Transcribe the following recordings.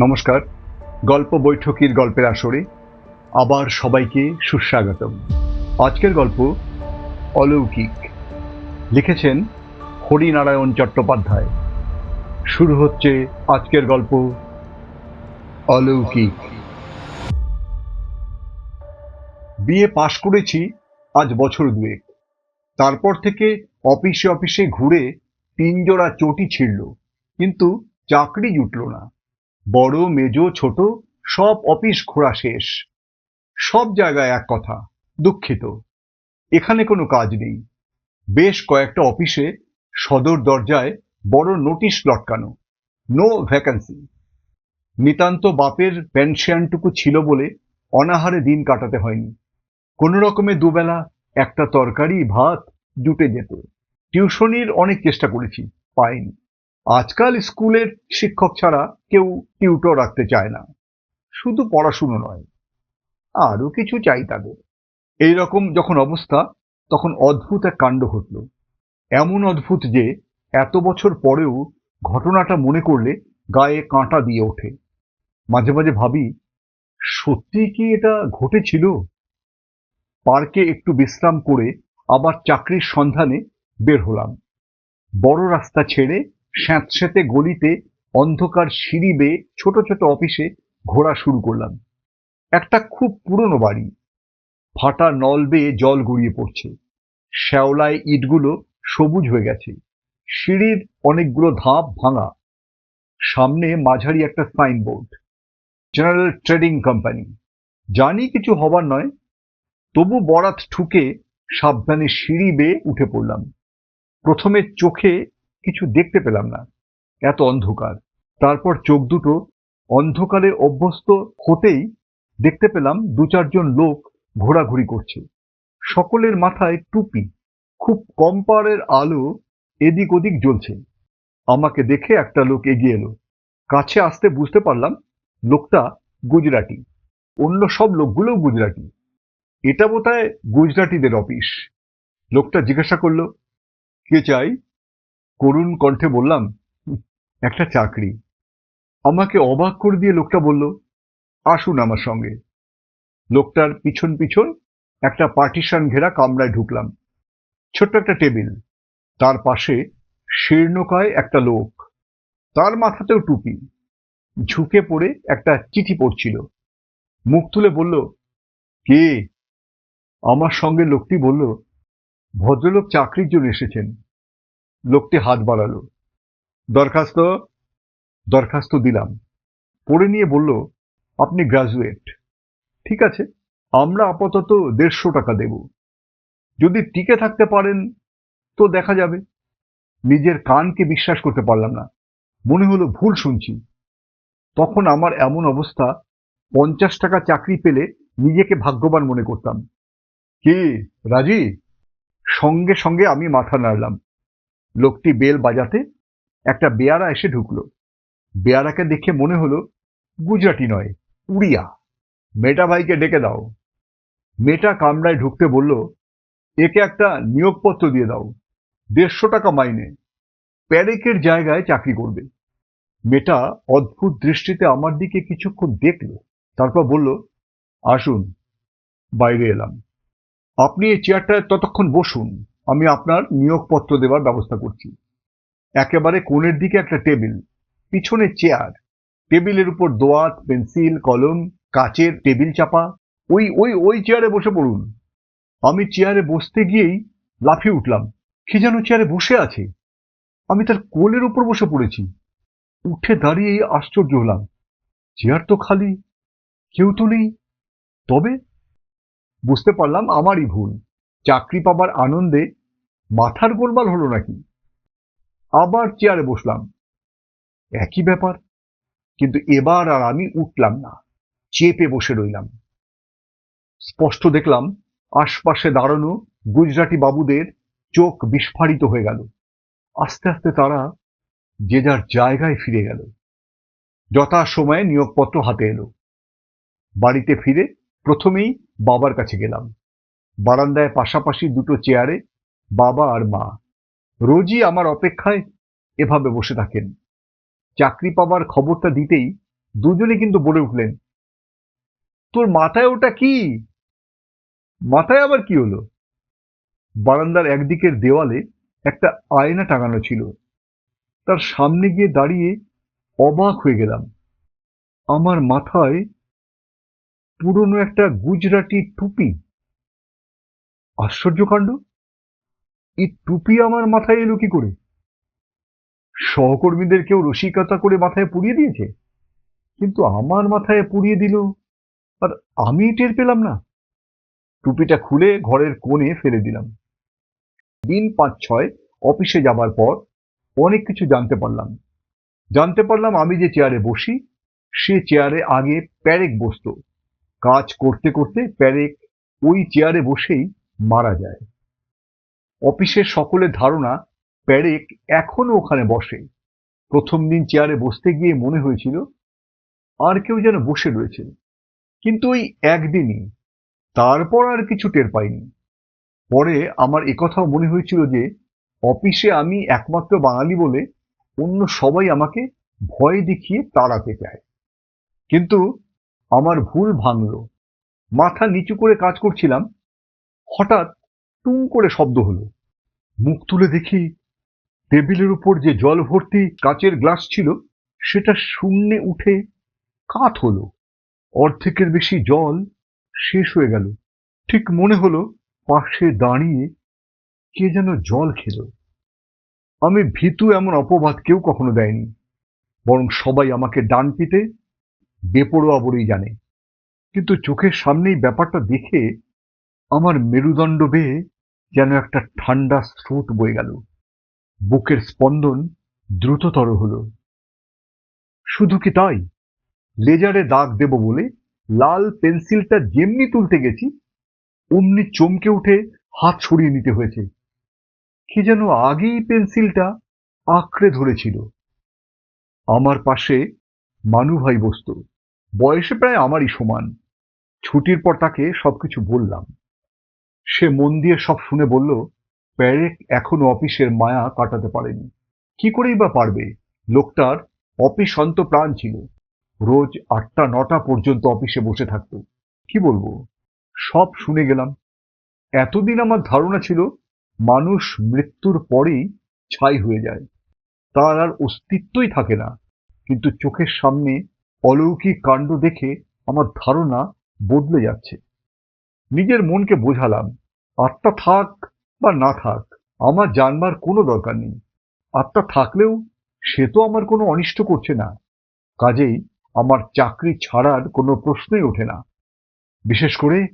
নমস্কার। গল্প বৈঠকির গল্পের আসরে আবার সবাইকে সুস্বাগতম। আজকের গল্প অলৌকিক। লিখেছেন হরিনারায়ণ চট্টোপাধ্যায়। শুরু হচ্ছে আজকের গল্প অলৌকিক। বিয়ে পাশ করেছি আজ বছর দুয়েক। তারপর থেকে অফিসে অফিসে ঘুরে তিনজোড়া চটি ছিঁড়ল, কিন্তু চাকরি জুটল না। বড়, মেজ, ছোট, সব অফিস ঘোরা শেষ। সব জায়গায় এক কথা, দুঃখিত। এখানে কোনো কাজ নেই। বেশ কয়েকটা অফিসে সদর দরজায় বড় নোটিশ লটকানো। নো ভ্যাকান্সি নিতান্ত বাপের পেনশনটুকু ছিল বলে অনাহারে দিন কাটাতে হয়নি। কোনো রকমে দুবেলা একটা তরকারি, ভাত, জুটে যেত। টিউশনির অনেক চেষ্টা করেছি, পাইনি। আজকাল স্কুলের শিক্ষক ছাড়া কেউ টিউটর রাখতে চায় না। শুধু পড়াশুনো নয়, আরও কিছু চাই তাদের। এই রকম যখন অবস্থা, তখন অদ্ভুত এক কাণ্ড ঘটল। এমন অদ্ভুত যে, এত বছর পরেও ঘটনাটা মনে করলে গায়ে কাঁটা দিয়ে ওঠে। মাঝে মাঝে ভাবি সত্যি কি এটা ঘটেছিল? পার্কে একটু বিশ্রাম করে আবার চাকরির সন্ধানে বের হলাম। বড় রাস্তা ছেড়ে স্যাঁতস্যাঁতে গলিতে অন্ধকার সিঁড়ি বেয়ে ছোট ছোট অফিসে ঘোরা শুরু করলাম। একটা খুব পুরনো বাড়ি। ফাটা নল বেয়ে জল গড়িয়ে পড়ছে। শ্যাওলায় ইটগুলো সবুজ হয়ে গেছে। সিঁড়ির অনেকগুলো ধাপ ভাঙা। সামনে মাঝারি একটা সাইনবোর্ড। General trading company. জানি কিছু হবার নয়। তবু বরাত ঠুকে সাবধানে সিঁড়ি বেয়ে উঠে পড়লাম। প্রথমে চোখে কিছু দেখতে পেলাম না। এত অন্ধকার। তারপর চোখ দুটো অন্ধকারে অভ্যস্ত হতেই দেখতে পেলাম দু চারজন লোক ঘোরাঘুরি করছে। সকলের মাথায় টুপি, খুব কম পাওয়ারের আলো এদিক ওদিক জ্বলছে। আমাকে দেখে একটা লোক এগিয়ে এলো। কাছে আসতে বুঝতে পারলাম লোকটা গুজরাটি। অন্য সব লোকগুলোও গুজরাটি। এটা বোধহয় গুজরাটিদের অফিস। লোকটা জিজ্ঞাসা করল, কে চাই? করুণ কণ্ঠে বললাম একটা চাকরি। আমাকে অবাক করে দিয়ে লোকটা বলল, আসুন আমার সঙ্গে। লোকটার পিছন পিছন একটা পার্টিশন ঘেরা কামরায় ঢুকলাম। ছোট্ট একটা টেবিল, তার পাশে শীর্ণকায় একটা লোক, তার মাথাতেও টুপি, ঝুঁকে পড়ে একটা চিঠি পড়ছিল। মুখ তুলে বলল, কে? আমার সঙ্গে লোকটি বলল, ভদ্রলোক চাকরির জন্য এসেছেন। লোকটি হাত বাড়ালো। দরখাস্ত দরখাস্ত দিলাম। পড়ে নিয়ে বলল, আপনি গ্রাজুয়েট ঠিক আছে, আমরা আপাতত দেড়শো টাকা দেব। যদি টিকে থাকতে পারেন তো দেখা যাবে। নিজের কানকে বিশ্বাস করতে পারলাম না। মনে হলো ভুল শুনছি। তখন আমার এমন অবস্থা, পঞ্চাশ টাকা চাকরি পেলে নিজেকে ভাগ্যবান মনে করতাম। কি? রাজি সঙ্গে সঙ্গে আমি মাথা নাড়লাম। লোকটি বেল বাজাতে একটা বেয়ারা এসে ঢুকলো। বেয়ারাকে দেখে মনে হলো, গুজরাটি নয়, উড়িয়া। মেটা ভাইকে ডেকে দাও। মেটা কামরায় ঢুকতে বলল, একে একটা নিয়োগপত্র দিয়ে দাও, দেড়শো টাকা মাইনে। প্যারেকের জায়গায় চাকরি করবে। মেটা অদ্ভুত দৃষ্টিতে আমার দিকে কিছুক্ষণ দেখল, তারপর বলল, আসুন, বাইরে এলাম। আপনি এই চেয়ারটায় ততক্ষণ বসুন। আমি আপনার নিয়োগপত্র দেওয়ার ব্যবস্থা করছি। একেবারে কোণের দিকে একটা টেবিল, পিছনে চেয়ার। টেবিলের উপর দোয়াত, পেন্সিল, কলম, কাচের টেবিল চাপা। ওই ওই ওই চেয়ারে বসে পড়ুন। আমি চেয়ারে বসতে গিয়েই লাফিয়ে উঠলাম। কি যেন চেয়ারে বসে আছে। আমি তার কোলের উপর বসে পড়েছি। উঠে দাঁড়িয়ে আশ্চর্য হলাম। চেয়ার তো খালি, কেউ তো নেই। তবে বুঝতে পারলাম আমারই ভুল। চাকরি পাবার আনন্দে মাথার গোলমাল হলো নাকি? আবার চেয়ারে বসলাম। একই ব্যাপার, কিন্তু এবার আর আমি উঠলাম না, চেপে বসে রইলাম। স্পষ্ট দেখলাম, আশপাশে দাঁড়ানো গুজরাটি বাবুদের চোখ বিস্ফারিত হয়ে গেল। আস্তে আস্তে তারা যে যার জায়গায় ফিরে গেল। যথা সময়ে নিয়োগপত্র হাতে এলো। বাড়িতে ফিরে প্রথমেই বাবার কাছে গেলাম। বারান্দায় পাশাপাশি দুটো চেয়ারে বাবা আর মা। রোজই আমার অপেক্ষায় এভাবে বসে থাকেন। চাকরি পাবার খবরটা দিতেই দুজনে কিন্তু বলে উঠলেন, তোর মাথায় ওটা কি? মাথায় আবার কি হলো? বারান্দার একদিকের দেওয়ালে একটা আয়না টাঙানো ছিল। তার সামনে গিয়ে দাঁড়িয়ে অবাক হয়ে গেলাম। আমার মাথায় পুরনো একটা গুজরাটি টুপি আশ্চর্যকাণ্ড? এই টুপি আমার মাথায় এলো কি করে? সহকর্মীদের কেউ রসিকতা করে মাথায় পুড়িয়ে দিয়েছে? কিন্তু আমার মাথায় পুড়িয়ে দিল, আর আমি টের পেলাম না। টুপিটা খুলে ঘরের কোণে ফেলে দিলাম। দিন পাঁচ ছয় অফিসে যাবার পর অনেক কিছু জানতে পারলাম। জানতে পারলাম আমি যে চেয়ারে বসি, সে চেয়ারে আগে প্যারেক বসতো। কাজ করতে করতে প্যারেক ওই চেয়ারে বসেই মারা যায়। অফিসের সকলের ধারণা, প্যারেক এখনও ওখানে বসে। প্রথম দিন চেয়ারে বসতে গিয়ে মনে হয়েছিল, আর কেউ যেন বসে রয়েছে। কিন্তু ওই একদিনই, তারপর আর কিছু টের পাইনি। পরে আমার একথাও মনে হয়েছিল যে, অফিসে আমি একমাত্র বাঙালি বলে অন্য সবাই আমাকে ভয় দেখিয়ে তাড়াতে চায়। কিন্তু আমার ভুল ভাঙল। মাথা নিচু করে কাজ করছিলাম হঠাৎ টুং করে শব্দ হলো। মুখ তুলে দেখি টেবিলের উপর যে জল ভর্তি কাচের গ্লাস ছিল, সেটা শূন্যে উঠে কাত হলো। অর্ধেকের বেশি জল শেষ হয়ে গেল। ঠিক মনে হলো পাশে দাঁড়িয়ে কে যেন জল খেল। আমি ভীতু এমন অপবাদ কেউ কখনো দেয়নি, বরং সবাই আমাকে ডান পিতে বেপরোয়া বলেই জানে। কিন্তু চোখের সামনেই ব্যাপারটা দেখে আমার মেরুদণ্ড বেয়ে যেন একটা ঠান্ডা স্রোত বয়ে গেল। বুকের স্পন্দন দ্রুততর হলো। শুধু কি তাই? লেজারে দাগ দেব বলে লাল পেন্সিলটা যেমনি তুলতে গেছি, অমনি চমকে উঠে হাত সরিয়ে নিতে হয়েছে। কি যেন আগেই পেন্সিলটা আঁকড়ে ধরেছিল। আমার পাশে মানু ভাই বসত। বয়সে প্রায় আমারই সমান। ছুটির পর তাকে সবকিছু বললাম। সে মন দিয়ে সব শুনে বলল, প্যারেক এখনও অফিসের মায়া কাটাতে পারেনি। কি করেই বা পারবে? লোকটার অফিস অন্ত প্রাণ ছিল। রোজ আটটা, নটা পর্যন্ত অফিসে বসে থাকতো। কি বলব? সব শুনে গেলাম। এতদিন আমার ধারণা ছিল, মানুষ মৃত্যুর পরেই ছাই হয়ে যায়। তার আর অস্তিত্বই থাকে না। কিন্তু চোখের সামনে অলৌকিক কাণ্ড দেখে আমার ধারণা বদলে যাচ্ছে। নিজের মনকে বোঝালাম, আত্মা থাক বা না থাক, আমার জানবার কোনো দরকার নেই। আত্মা থাকলেও সে তো আমার কোনো অনিষ্ট করছে না। কাজেই আমার চাকরি ছাড়ার কোনো প্রশ্নই ওঠে না। বিশেষ করে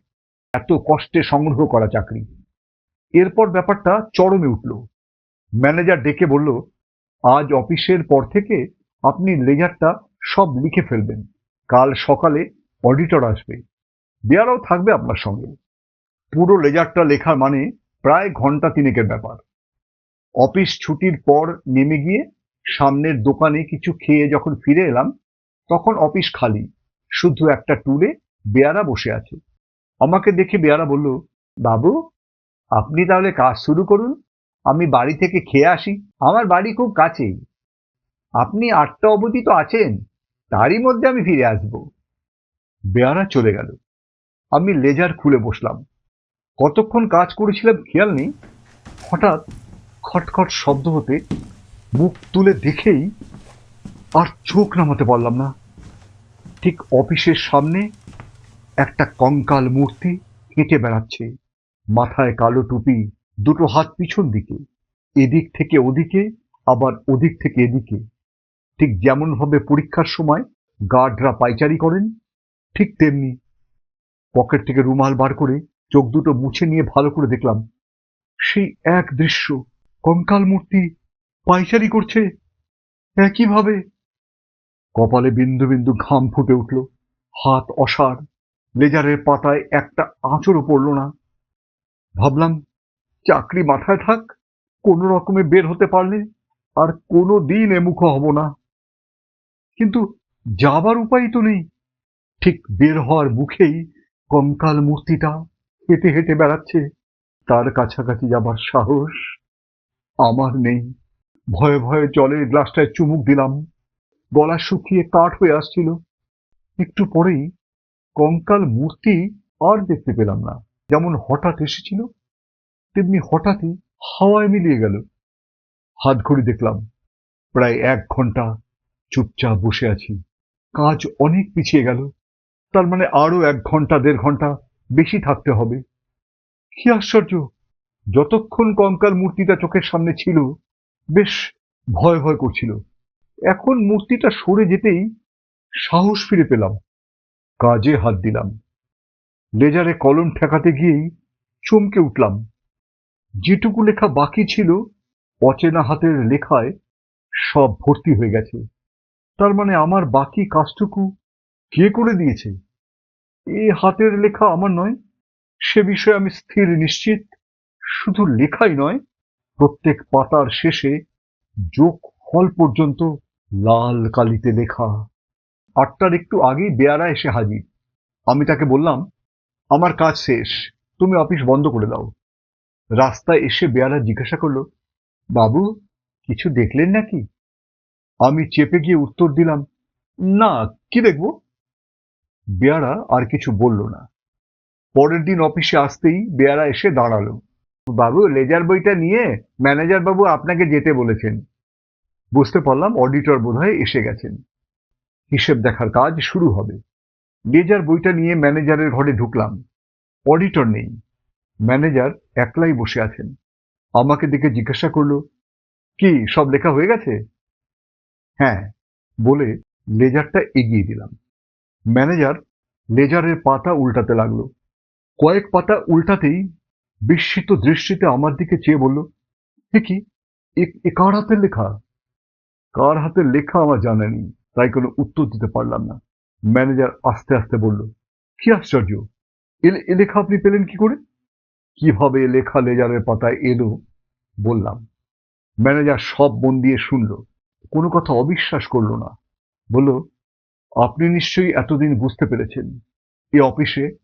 এত কষ্টে সংগ্রহ করা চাকরি। এরপর ব্যাপারটা চরমে উঠল। ম্যানেজার ডেকে বলল, আজ অফিসের পর থেকে আপনি লেজারটা সব লিখে ফেলবেন। কাল সকালে অডিটর আসবে। দেয়ারাও থাকবে আপনার সঙ্গে। পুরো লেজারটা লেখার মানে প্রায় ঘণ্টা তিনেকের ব্যাপার। অফিস ছুটির পর নেমে গিয়ে সামনের দোকানে কিছু খেয়ে যখন ফিরে এলাম, তখন অফিস খালি। শুধু একটা টুলে বেয়ারা বসে আছে। আমাকে দেখে বেয়ারা বলল, বাবু, আপনি তাহলে কাজ শুরু করুন। আমি বাড়ি থেকে খেয়ে আসি। আমার বাড়ি খুব কাছেই। আপনি আটটা অবধি তো আছেন। তারই মধ্যে আমি ফিরে আসব। বেয়ারা চলে গেল। আমি লেজার খুলে বসলাম। কতক্ষণ কাজ করেছিলাম খেয়াল নেই। হঠাৎ খটখট শব্দ হতে মুখ তুলে দেখেই আর চোখ নামাতে পারলাম না। ঠিক অফিসের সামনে একটা কঙ্কাল মূর্তি হেঁটে বেড়াচ্ছে। মাথায় কালো টুপি, দুটো হাত পিছন দিকে, এদিক থেকে ওদিকে, আবার ওদিক থেকে এদিকে। ঠিক যেমনভাবে পরীক্ষার সময় গার্ডরা পাইচারি করেন, ঠিক তেমনি পকেট থেকে রুমাল বার করে চোখ দুটো মুছে নিয়ে ভালো করে দেখলাম, সেই এক দৃশ্য, কঙ্কাল মূর্তি পাইচারি করছে একইভাবে। কপালে বিন্দু বিন্দু ঘাম ফুটে উঠল, হাত অসাড় লেজারের পাতায় একটা আঁচড়ও পড়ল না। ভাবলাম, চাকরি মাথায় থাক, কোনো রকমে বের হতে পারলে আর কোনো দিন এমুখ হব না। কিন্তু যাবার উপায় তো নেই, ঠিক বের হওয়ার মুখেই কঙ্কাল মূর্তিটা হেঁটে হেঁটে বেড়াচ্ছে। তার কাছাকাছি যাবার সাহস আমার নেই। ভয়ে ভয়ে জলের গ্লাসটায় চুমুক দিলাম। গলা শুকিয়ে কাঠ হয়ে আসছিল। একটু পরেই কঙ্কাল মূর্তি আর দেখতে পেলাম না। যেমন হঠাৎ এসেছিল, তেমনি হঠাৎই হাওয়ায় মিলিয়ে গেল। হাত ঘড়ি দেখলাম, প্রায় এক ঘণ্টা চুপচাপ বসে আছি। কাজ অনেক পিছিয়ে গেল। তার মানে আরও এক ঘণ্টা, দেড় ঘণ্টা বেশি থাকতে হবে। কি আশ্চর্য! যতক্ষণ কঙ্কাল মূর্তিটা চোখের সামনে ছিল, বেশ ভয় ভয় করছিল। এখন মূর্তিটা সরে যেতেই সাহস ফিরে পেলাম। কাজে হাত দিলাম। লেজারে কলম ঠেকাতে গিয়েই চমকে উঠলাম। যেটুকু লেখা বাকি ছিল, অচেনা হাতের লেখায় সব ভর্তি হয়ে গেছে। তার মানে আমার বাকি কাজটুকু কে করে দিয়েছে? এ হাতের লেখা আমার নয়। সে বিষয়ে আমি স্থির নিশ্চিত। শুধু লেখাই নয়, প্রত্যেক পাতার শেষে যোগ ফল পর্যন্ত লাল কালিতে লেখা। আটটার একটু আগেই বেয়ারা এসে হাজির। আমি তাকে বললাম, আমার কাজ শেষ, তুমি অফিস বন্ধ করে দাও। রাস্তায় এসে বেয়ারা জিজ্ঞাসা করল, বাবু, কিছু দেখলেন নাকি? আমি চেপে গিয়ে উত্তর দিলাম, না, কি দেখব? বেয়ারা আর কিছু বলল না। পরের দিন অফিসে আসতেই বেয়ারা এসে দাঁড়াল। বাবু, লেজার বইটা নিয়ে ম্যানেজার বাবু আপনাকে যেতে বলেছেন। বুঝতে পারলাম অডিটর বোধহয় এসে গেছেন। হিসেব দেখার কাজ শুরু হবে। লেজার বইটা নিয়ে ম্যানেজারের ঘরে ঢুকলাম। অডিটর নেই। ম্যানেজার একলাই বসে আছেন। আমাকে দেখে জিজ্ঞাসা করল, কি, সব লেখা হয়ে গেছে? হ্যাঁ বলে লেজারটা এগিয়ে দিলাম। ম্যানেজার লেজারের পাতা উল্টাতে লাগল। কয়েক পাতা উল্টাতেই বিস্মিত দৃষ্টিতে আমার দিকে চেয়ে বলল কি? কার হাতের লেখা? কার হাতের লেখা আমার জানা নেই, তাই কোনো উত্তর দিতে পারলাম না। ম্যানেজার আস্তে আস্তে বলল, কি আশ্চর্য! এ লেখা আপনি পেলেন কি করে? কীভাবে লেখা লেজারের পাতায় এলো? বললাম। ম্যানেজার সব মন দিয়ে শুনল, কোনো কথা অবিশ্বাস করল না। বলল আপনি নিশ্চয়ই এতদিন বুঝতে পেরেছেন এ অফিসে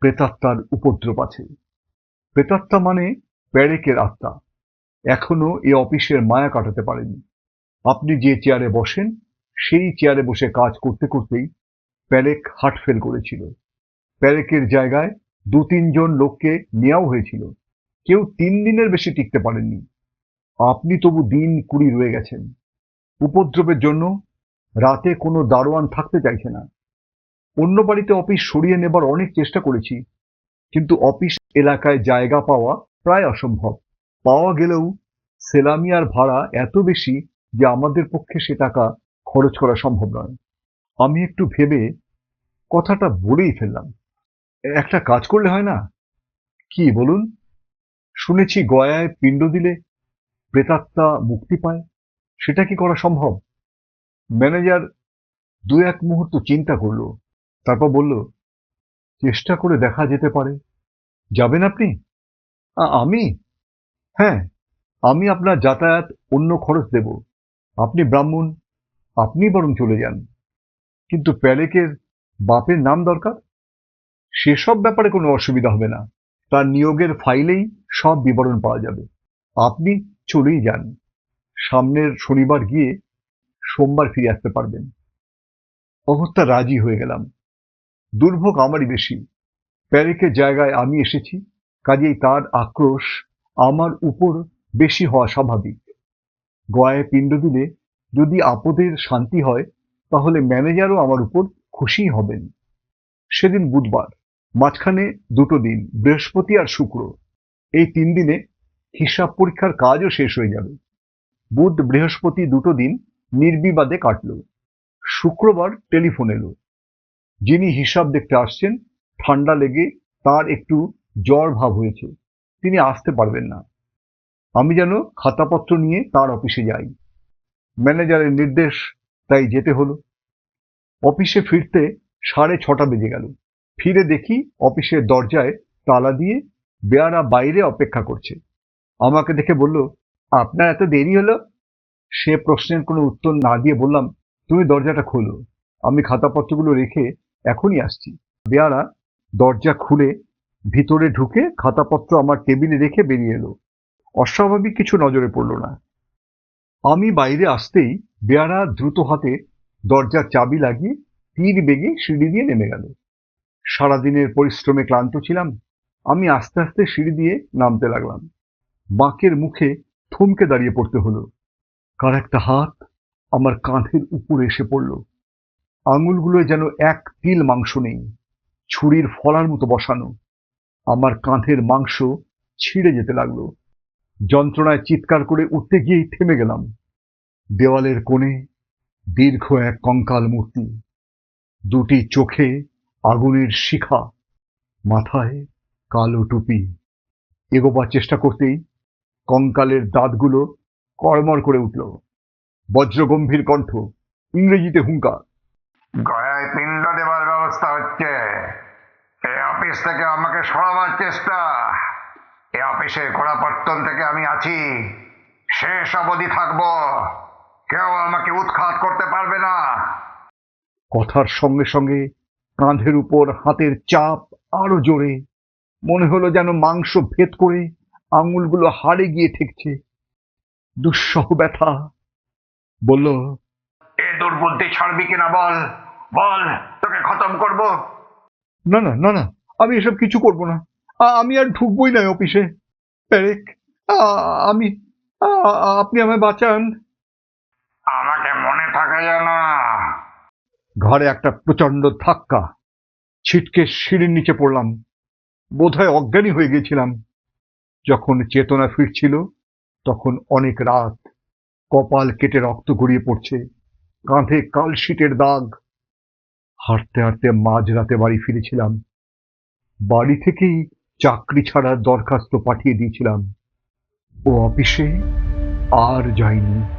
প্রেতাত্মার উপদ্রব আছে। প্রেতাত্মা মানে প্যারেকের আত্মা। এখনও এ অফিসের মায়া কাটাতে পারেনি আপনি যে চেয়ারে বসেন, সেই চেয়ারে বসে কাজ করতে করতেই প্যারেক হার্ট ফেল করেছিল। প্যারেকের জায়গায় দু তিনজন লোককে নেওয়াও হয়েছিল। কেউ তিন দিনের বেশি টিকতে পারেননি। আপনি তবু দিন কুড়ি রয়ে গেছেন। উপদ্রবের জন্য রাতে কোনো দারোয়ান থাকতে চাইছে না। অন্য বাড়িতে অফিস সরিয়ে নেবার অনেক চেষ্টা করেছি, কিন্তু অফিস এলাকায় জায়গা পাওয়া প্রায় অসম্ভব। পাওয়া গেলেও সেলামিয়ার ভাড়া এত বেশি যে আমাদের পক্ষে সে টাকা খরচ করা সম্ভব নয়। আমি একটু ভেবে কথাটা বলেই ফেললাম। একটা কাজ করলে হয় না? কি বলুন? শুনেছি গয়ায় পিণ্ড দিলে প্রেতাত্মা মুক্তি পায়। সেটা কি করা সম্ভব? ম্যানেজার দু এক মুহূর্ত চিন্তা করল, তারপর বলল, চেষ্টা করে দেখা যেতে পারে। যাবেন আপনি? আমি? হ্যাঁ আমি আপনার যাতায়াত অন্য খরচ দেব। আপনি ব্রাহ্মণ, আপনি বরং চলে যান। কিন্তু প্যালেকের বাপের নাম দরকার? সেসব ব্যাপারে কোনো অসুবিধা হবে না। তার নিয়োগের ফাইলেই সব বিবরণ পাওয়া যাবে। আপনি চলেই যান। সামনের শনিবার গিয়ে সোমবার ফিরে আসতে পারবেন। অবস্থা রাজি হয়ে গেলাম। দুর্ভোগ আমারই বেশি। প্যারেকের জায়গায় আমি এসেছি, কাজেই তার আক্রোশ আমার উপর বেশি হওয়া স্বাভাবিক। গয়ায় পিণ্ড দিলে যদি আপদের শান্তি হয়, তাহলে ম্যানেজারও আমার উপর খুশি হবেন। সেদিন বুধবার, মাঝখানে দুটো দিন, বৃহস্পতি আর শুক্র। এই তিন দিনে হিসাব পরীক্ষার কাজও শেষ হয়ে যাবে। বুধ বৃহস্পতি দুটো দিন নির্বিবাদে কাটল। শুক্রবার টেলিফোন এলো। যিনি হিসাব দেখতে আসছেন, ঠান্ডা লেগে তার একটু জ্বর ভাব হয়েছে। তিনি আসতে পারবেন না। আমি যেন খাতাপত্র নিয়ে তার অফিসে যাই। ম্যানেজারের নির্দেশ তাই যেতে হলো। অফিসে ফিরতে সাড়ে ছটা বেজে গেল। ফিরে দেখি অফিসের দরজায় তালা দিয়ে বেয়ারা বাইরে অপেক্ষা করছে। আমাকে দেখে বলল, আপনার এত দেরি হলো? সে প্রশ্নের কোনো উত্তর না দিয়ে বললাম, তুমি দরজাটা খোলো। আমি খাতাপত্রগুলো রেখে এখনই আসছি। বেয়ারা দরজা খুলে ভিতরে ঢুকে খাতাপত্র আমার টেবিলে রেখে বেরিয়ে এলো। অস্বাভাবিক কিছু নজরে পড়ল না। আমি বাইরে আসতেই বেয়ারা দ্রুত হাতে দরজার চাবি লাগিয়ে তীর বেগে সিঁড়ি দিয়ে নেমে গেল। সারাদিনের পরিশ্রমে ক্লান্ত ছিলাম। আমি আস্তে আস্তে সিঁড়ি দিয়ে নামতে লাগলাম। বাঁকের মুখে থমকে দাঁড়িয়ে পড়তে হলো। কার একটা হাত আমার কাঁধের উপরে এসে পড়ল। আঙুলগুলো যেন এক তিল মাংস নেই, ছুরির ফলার মতো বসানো। আমার কাঁধের মাংস ছিঁড়ে যেতে লাগল। যন্ত্রণায় চিৎকার করে উঠতে গিয়েই থেমে গেলাম। দেওয়ালের কোণে দীর্ঘ এক কঙ্কাল মূর্তি। দুটি চোখে আগুনের শিখা, মাথায় কালো টুপি। এগোবার চেষ্টা করতেই কঙ্কালের দাঁতগুলো কড়মড় করে উঠল। বজ্রগম্ভীর কণ্ঠ ইংরেজিতে হুঙ্কার। গয়ায় পিণ্ড দেবার ব্যবস্থা হচ্ছে। এই অফিস থেকে আমাকে সরাবার চেষ্টা। এই অফিসের গোড়াপত্তন থেকে আমি আছি। শেষ অবধি থাকব। কেউ আমাকে উৎখাত করতে পারবে না। কথার সঙ্গে সঙ্গে কাঁধের উপর হাতের চাপ আরও জোরে। মনে হলো যেন মাংস ভেদ করে আঙুলগুলো হাড়ে গিয়ে ঠেকছে। দুঃসহ ব্যথা। বলল এ দুর্বুদ্ধি ছাড়বি কিনা বল? বল তোকে খতম করব। না না না না আমি এসব কিছু করব না। আমি আর ঢুকবই না অফিসে। প্যারেক আমি আপনি আমায় বাঁচান। আমাকে মনে থাকে যেন। ঘরে একটা প্রচণ্ড ধাক্কা। ছিটকে সিঁড়ির নিচে পড়লাম। বোধহয় অজ্ঞানী হয়ে গেছিলাম। যখন চেতনা ফিরছিল তখন অনেক রাত। কপাল কেটে রক্ত গড়িয়ে পড়ছে। কাঁধে কালশিটের দাগ। হাঁটতে হাঁটতে মাঝরাতে বাড়ি ফিরেছিলাম। বাড়ি থেকেই চাকরি ছাড়ার দরখাস্ত পাঠিয়ে দিয়েছিলাম। ও অফিসে আর যাইনি